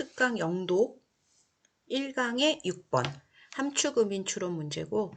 특강 영도 1강의 6번 함축음인 추론 문제고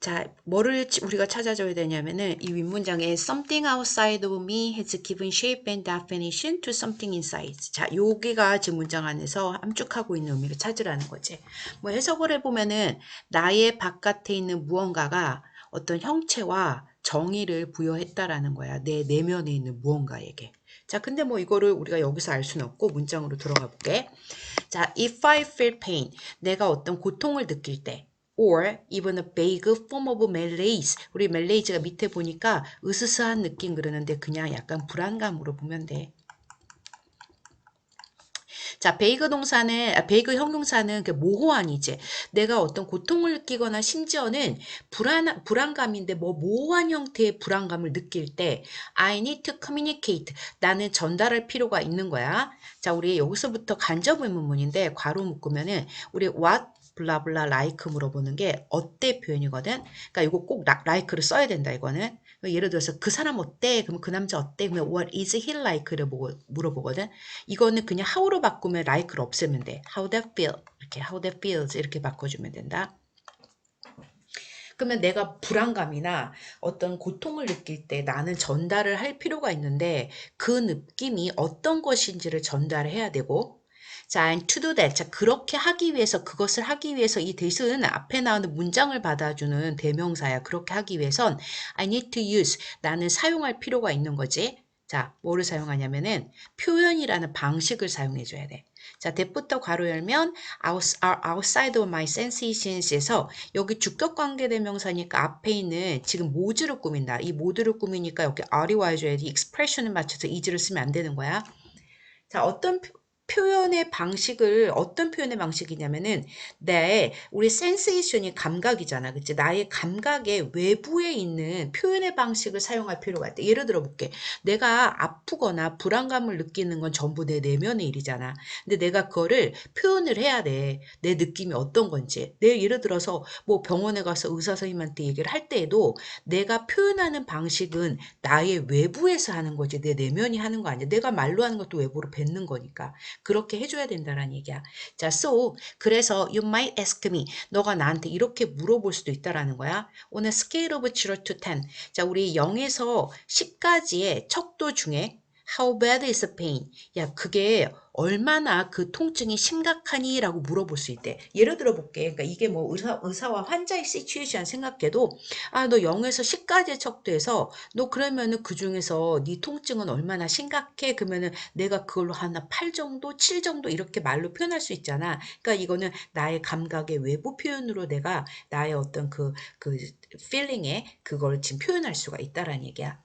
자, 뭐를 치- 우리가 찾아줘야 되냐면은 이 윗문장에 something outside of me has given shape and definition to something inside. 자, 여기가 지금 문장 안에서 함축하고 있는 의미를 찾으라는 거지. 뭐 해석을 해보면은 나의 바깥에 있는 무언가가 어떤 형체와 정의를 부여했다라는 거야. 내 내면에 있는 무언가에게. 자, 근데 뭐 이거를 우리가 여기서 알 수는 없고 문장으로 들어가 볼게. 자, if I feel pain, 내가 어떤 고통을 느낄 때, or even a vague form of malaise. 우리 malaise가 밑에 보니까 으스스한 느낌 그러는데 그냥 약간 불안감으로 보면 돼. 자, 베이그 동사는, 아, 베이그 형용사는 그 모호한이지. 내가 어떤 고통을 느끼거나 심지어는 불안, 불안감인데 뭐 모호한 형태의 불안감을 느낄 때 I need to communicate. 나는 전달할 필요가 있는 거야. 자, 우리 여기서부터 간접 의문문인데 괄호 묶으면은 우리 what 블라블라 like 물어보는 게 어때 표현이거든. 그러니까 이거 꼭 라, like를 써야 된다 이거는. 예를 들어서 그 사람 어때? 그러면 그 남자 어때? 그러면 what is he like를 물어보거든. 이거는 그냥 how로 바꾸면 like를 없애면 돼. how that feel 이렇게 how that feels 이렇게 바꿔주면 된다. 그러면 내가 불안감이나 어떤 고통을 느낄 때 나는 전달을 할 필요가 있는데 그 느낌이 어떤 것인지를 전달해야 되고 자, and to do that. 자, 그렇게 하기 위해서, 그것을 하기 위해서 이 대신 앞에 나오는 문장을 받아주는 대명사야. 그렇게 하기 위해선 I need to use. 나는 사용할 필요가 있는 거지. 자, 뭐를 사용하냐면은 표현이라는 방식을 사용해줘야 돼. 자, 대부터 괄호 열면 outside of my sensations에서 여기 주격 관계 대명사니까 앞에 있는 지금 모드를 꾸민다. 이 모드를 꾸미니까 여기 R이 와줘야지 expression을 맞춰서 is를 쓰면 안 되는 거야. 자, 어떤 표- 표현의 방식을 어떤 표현의 방식이냐면은 내 우리 센세이션이 감각이잖아. 그치? 나의 감각의 외부에 있는 표현의 방식을 사용할 필요가 있다. 예를 들어 볼게. 내가 아프거나 불안감을 느끼는 건 전부 내 내면의 일이잖아. 근데 내가 그거를 표현을 해야 돼. 내 느낌이 어떤 건지. 내 예를 들어서 뭐 병원에 가서 의사 선생님한테 얘기를 할 때에도 내가 표현하는 방식은 나의 외부에서 하는 거지. 내 내면이 하는 거 아니야. 내가 말로 하는 것도 외부로 뱉는 거니까. 그렇게 해줘야 된다라는 얘기야. 자, so 그래서 you might ask me. 너가 나한테 이렇게 물어볼 수도 있다라는 거야. A scale of 0 to 10. 자, 우리 0에서 10까지의 척도 중에 How bad is the pain? 야, 그게 얼마나 그 통증이 심각하니? 라고 물어볼 수 있대. 예를 들어 볼게. 그러니까 이게 뭐 의사, 의사와 환자의 시츄에이션 생각해도 아, 너 0에서 10까지의 척도에서 너 그러면은 그 중에서 네 통증은 얼마나 심각해? 그러면은 내가 그걸로 하나 8 정도, 7 정도 이렇게 말로 표현할 수 있잖아. 그러니까 이거는 나의 감각의 외부 표현으로 내가 나의 어떤 그, 그, feeling에 그걸 지금 표현할 수가 있다라는 얘기야.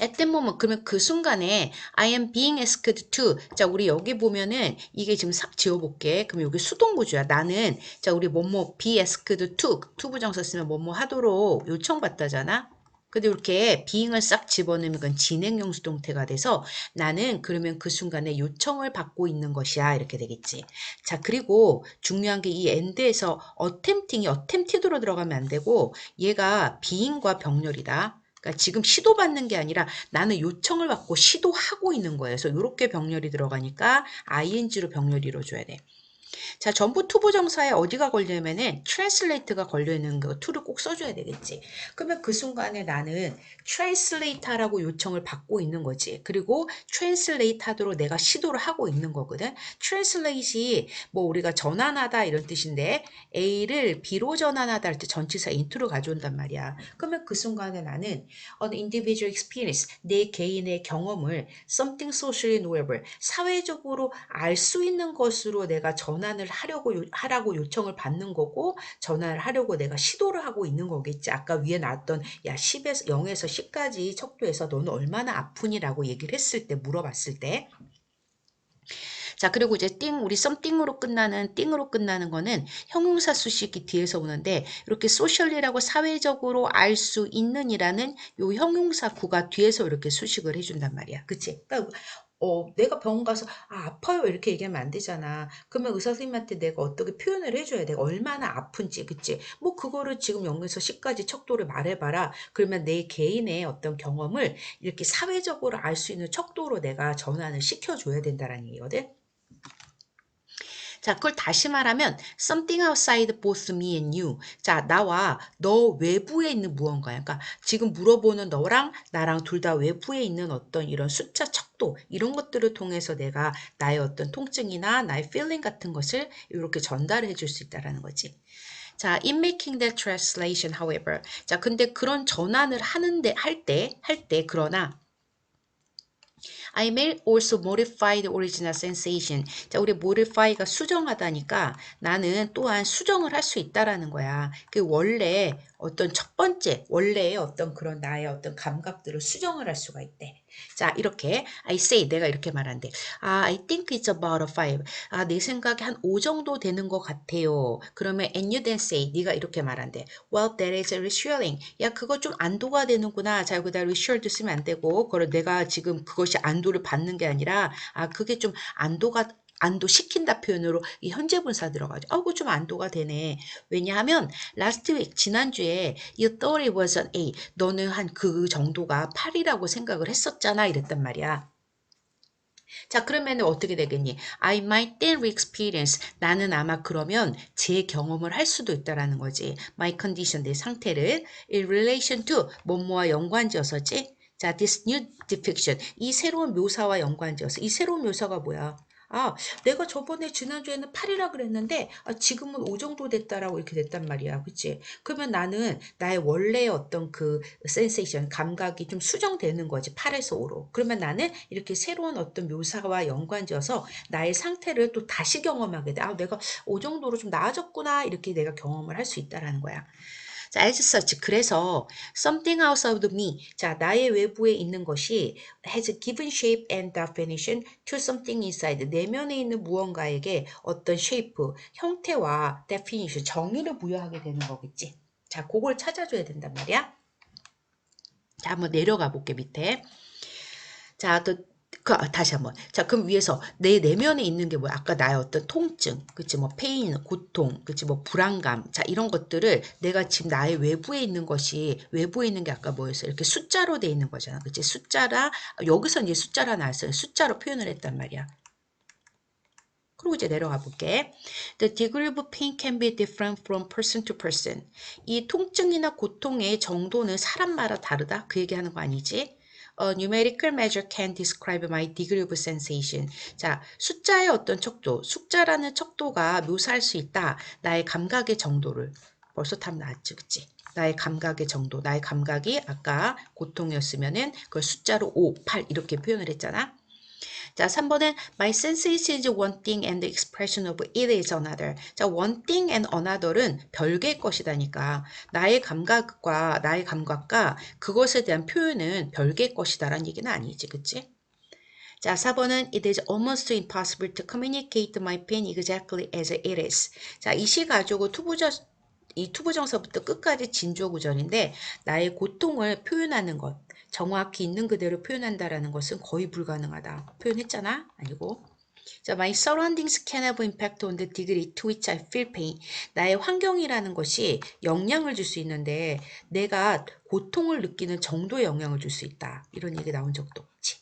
At that moment 그러면 그 순간에 I am being asked to. 자 우리 여기 보면은 이게 지금 싹 지워볼게. 그럼 여기 수동구조야. 나는 자 우리 뭐뭐 be asked to. to 부정사 쓰면 뭐뭐 하도록 요청받다잖아. 근데 이렇게 being을 싹 집어넣으면 그건 진행형 수동태가 돼서 나는 그러면 그 순간에 요청을 받고 있는 것이야. 이렇게 되겠지. 자 그리고 중요한 게 이 end에서 attempting이 attempted로 들어가면 안 되고 얘가 being과 병렬이다 그러니까 지금 시도받는 게 아니라 나는 요청을 받고 시도하고 있는 거예요. 그래서 이렇게 병렬이 들어가니까 ing로 병렬이 이루어줘야 돼. 자, 전부 투부 정사에 어디가 걸리냐면은 translate가 걸려 있는 거 to를 꼭 써줘야 되겠지. 그러면 그 순간에 나는 translate라고 요청을 받고 있는 거지. 그리고 translate 하도록 내가 시도를 하고 있는 거거든. translate이 뭐 우리가 전환하다 이런 뜻인데 A를 B로 전환하다 할 때 전치사 into를 가져온단 말이야. 그러면 그 순간에 나는 an individual experience, 내 개인의 경험을 something socially knowable, 사회적으로 알 수 있는 것으로 내가 전 환을 하려고 요- 하라고 요청을 받는 거고 전환을 하려고 내가 시도를 하고 있는 거겠지. 아까 위에 나왔던 야 10에서 0에서 10까지 척도에서 너는 얼마나 아프니라고 얘기를 했을 때 물어봤을 때 자, 그리고 이제 띵, 우리 썸띵으로 끝나는, 띵으로 끝나는 거는 형용사 수식이 뒤에서 오는데, 이렇게 소셜리라고 사회적으로 알 수 있는 이라는 요 형용사 구가 뒤에서 이렇게 수식을 해준단 말이야. 그치? 그러니까 어, 내가 병원 가서 아, 아파요 이렇게 얘기하면 안 되잖아. 그러면 의사 선생님한테 내가 어떻게 표현을 해줘야 돼? 얼마나 아픈지, 그치? 뭐 그거를 지금 0에서 10까지 척도를 말해봐라. 그러면 내 개인의 어떤 경험을 이렇게 사회적으로 알 수 있는 척도로 내가 전환을 시켜줘야 된다는 얘기거든. 자, 그걸 다시 말하면 something outside both me and you. 자, 나와 너 외부에 있는 무언가야. 그러니까 지금 물어보는 너랑 나랑 둘 다 외부에 있는 어떤 이런 숫자 척도 이런 것들을 통해서 내가 나의 어떤 통증이나 나의 feeling 같은 것을 이렇게 전달해 줄 수 있다라는 거지. 자, in making that translation, however. 자, 근데 그런 전환을 하는데, 할 때, 할 때, 그러나, I may also modify the original sensation. 자, 우리 modify가 수정하다니까 나는 또한 수정을 할 수 있다라는 거야. 그 원래 어떤 첫 번째, 원래의 어떤 그런 나의 어떤 감각들을 수정을 할 수가 있대. 자, 이렇게 I say 내가 이렇게 말한대. 아, I think it's about a five. 아, 내 생각에 한 5 정도 되는 것 같아요. 그러면 and you then say 네가 이렇게 말한대. Well, that is reassuring. 야, 그거 좀 안도가 되는구나. 자, 여기다 reassured 쓰면 안 되고, 그걸 내가 지금 그것이 안도를 받는 게 아니라, 아, 그게 좀 안도가 안도시킨다 표현으로 이 현재 분사 들어가죠. 아, 그거 좀 안도가 되네. 왜냐하면 last week 지난주에 you thought it was an 8. 너는 한 그 정도가 8이라고 생각을 했었잖아. 이랬단 말이야. 자, 그러면 어떻게 되겠니? I might then re-experience. 나는 아마 그러면 제 경험을 할 수도 있다라는 거지. My condition, 내 상태를 in relation to 뭐뭐와 연관지어서지. 자, this new depiction. 이 새로운 묘사와 연관지어서. 이 새로운 묘사가 뭐야? 아, 내가 저번에 지난주에는 8이라 그랬는데 아, 지금은 5 정도 됐다라고 이렇게 됐단 말이야. 그치? 그러면 나는 나의 원래의 어떤 그 센세이션, 감각이 좀 수정되는 거지. 8에서 5로. 그러면 나는 이렇게 새로운 어떤 묘사와 연관지어서 나의 상태를 또 다시 경험하게 돼. 아, 내가 5 정도로 좀 나아졌구나. 이렇게 내가 경험을 할 수 있다라는 거야. 자, as such. 그래서 something outside of me. 자, 나의 외부에 있는 것이 has given shape and definition to something inside. 내면에 있는 무언가에게 어떤 shape, 형태와 definition, 정의를 부여하게 되는 거겠지. 자, 그걸 찾아줘야 된단 말이야. 자, 한번 내려가 볼게, 밑에. 자, 또 그, 아, 다시 한번. 자, 그럼 위에서 내 내면에 있는 게 뭐야? 아까 나의 어떤 통증, 그치, 뭐, 페인, 고통, 그치, 뭐, 불안감. 자, 이런 것들을 내가 지금 나의 외부에 있는 것이, 외부에 있는 게 아까 뭐였어? 이렇게 숫자로 돼 있는 거잖아. 그치, 숫자라, 여기서 이제 숫자라 나왔어요. 숫자로 표현을 했단 말이야. 그리고 이제 내려가 볼게. The degree of pain can be different from person to person. 이 통증이나 고통의 정도는 사람마다 다르다. 그 얘기하는 거 아니지? A numerical measure can describe my degree of sensation. 자, 숫자의 어떤 척도, 숫자라는 척도가 묘사할 수 있다. 나의 감각의 정도를. 벌써 답 나왔지, 그치? 나의 감각의 정도, 나의 감각이 아까 고통이었으면은 그걸 숫자로 5, 8 이렇게 표현을 했잖아. 자, 3번은 my senses is one thing and the expression of it is another. 자, one thing and another은 별개의 것이다니까. 나의 감각과 나의 감각과 그것에 대한 표현은 별개의 것이다라는 얘기는 아니지, 그치? 자, 4번은 it is almost impossible to communicate my pain exactly as it is. 자, 이 시 가지고 투부정 이 투부정사부터 끝까지 진조구절인데 나의 고통을 표현하는 것. 정확히 있는 그대로 표현한다라는 것은 거의 불가능하다. 표현했잖아? 아니고. 자, my surroundings can have impact on the degree to which I feel pain. 나의 환경이라는 것이 영향을 줄 수 있는데 내가 고통을 느끼는 정도의 영향을 줄 수 있다. 이런 얘기 나온 적도 없지.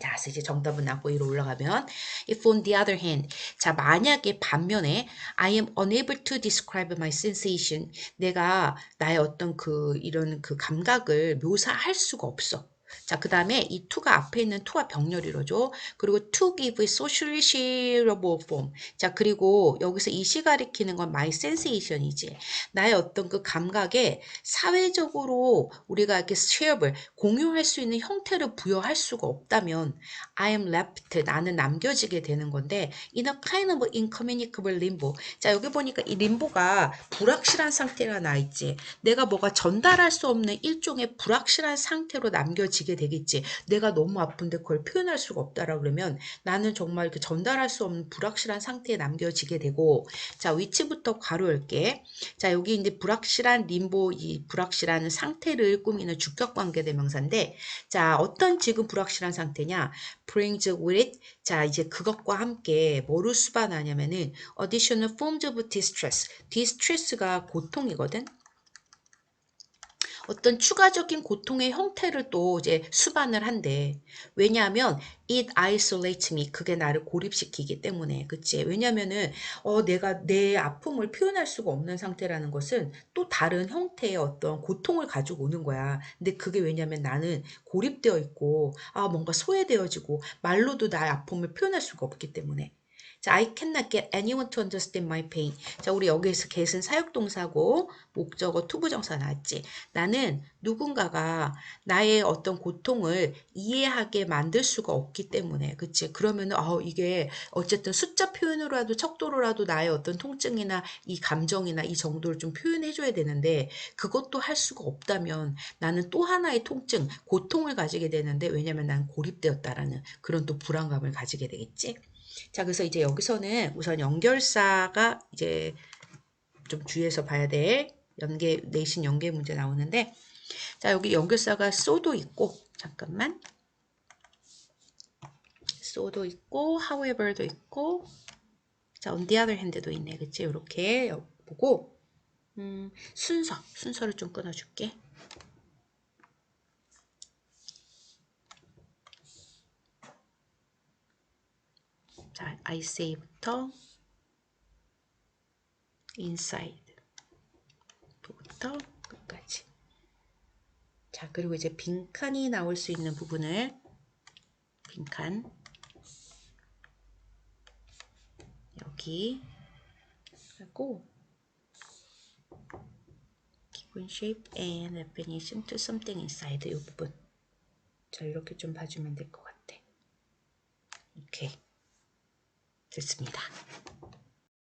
자, 그래서 이제 정답은 나고 위로 올라가면 if on the other hand 자, 만약에 반면에 I am unable to describe my sensation 내가 나의 어떤 그 이런 그 감각을 묘사할 수가 없어. 자, 그 다음에 이 to가 앞에 있는 to와 병렬이로죠. 그리고 to give socially shareable form. 자, 그리고 여기서 이 시 가리키는 건 my sensation이지. 나의 어떤 그 감각에 사회적으로 우리가 이렇게 shareable, 공유할 수 있는 형태를 부여할 수가 없다면 I am left, 나는 남겨지게 되는 건데 in a kind of incommunicable limbo. 자, 여기 보니까 이 림보가 불확실한 상태가 나 있지. 내가 뭐가 전달할 수 없는 일종의 불확실한 상태로 남겨지게 남겨 지게 되겠지. 내가 너무 아픈데 그걸 표현할 수가 없다라 그러면 나는 정말 그 전달할 수 없는 불확실한 상태에 남겨지게 되고 자 위치부터 괄호 열게. 자 여기 이제 불확실한 림보 이 불확실한 상태를 꾸미는 주격 관계 대명사인데 자 어떤 지금 불확실한 상태냐? Brings with it 자 이제 그것과 함께 뭐를 수반하냐면은 additional forms of distress. Distress가 고통이거든 어떤 추가적인 고통의 형태를 또 이제 수반을 한대. 왜냐하면 it isolates me. 그게 나를 고립시키기 때문에. 그치? 왜냐면은 어 내가 내 아픔을 표현할 수가 없는 상태라는 것은 또 다른 형태의 어떤 고통을 가지고 오는 거야. 근데 그게 왜냐면 나는 고립되어 있고 아 뭔가 소외되어지고 말로도 나의 아픔을 표현할 수가 없기 때문에. 자, I cannot get anyone to understand my pain. 자, 우리 여기에서 get은 사역동사고 목적어 투부정사 나왔지. 나는 누군가가 나의 어떤 고통을 이해하게 만들 수가 없기 때문에, 그치? 그러면은, 어, 이게 어쨌든 숫자 표현으로라도 척도로라도 나의 어떤 통증이나 이 감정이나 이 정도를 좀 표현해줘야 되는데, 그것도 할 수가 없다면 나는 또 하나의 통증, 고통을 가지게 되는데, 왜냐면 난 고립되었다라는 그런 또 불안감을 가지게 되겠지? 자, 그래서 이제 여기서는 우선 연결사가 이제 좀 주의해서 봐야 될 연계, 내신 연계 문제 나오는데, 자, 여기 연결사가 쏘도 있고, 잠깐만. 쏘도 있고, however도 있고, 자, on the other hand도 있네. 그치? 이렇게 보고, 음, 순서, 순서를 좀 끊어줄게. 자, I say부터 inside 부터 끝까지. 자, 그리고 이제 빈칸이 나올 수 있는 부분을 빈칸 여기 하고 기본 shape and definition to something inside 이 부분. 자, 이렇게 좀 봐주면 될 것 같아. 오케이. 됐습니다.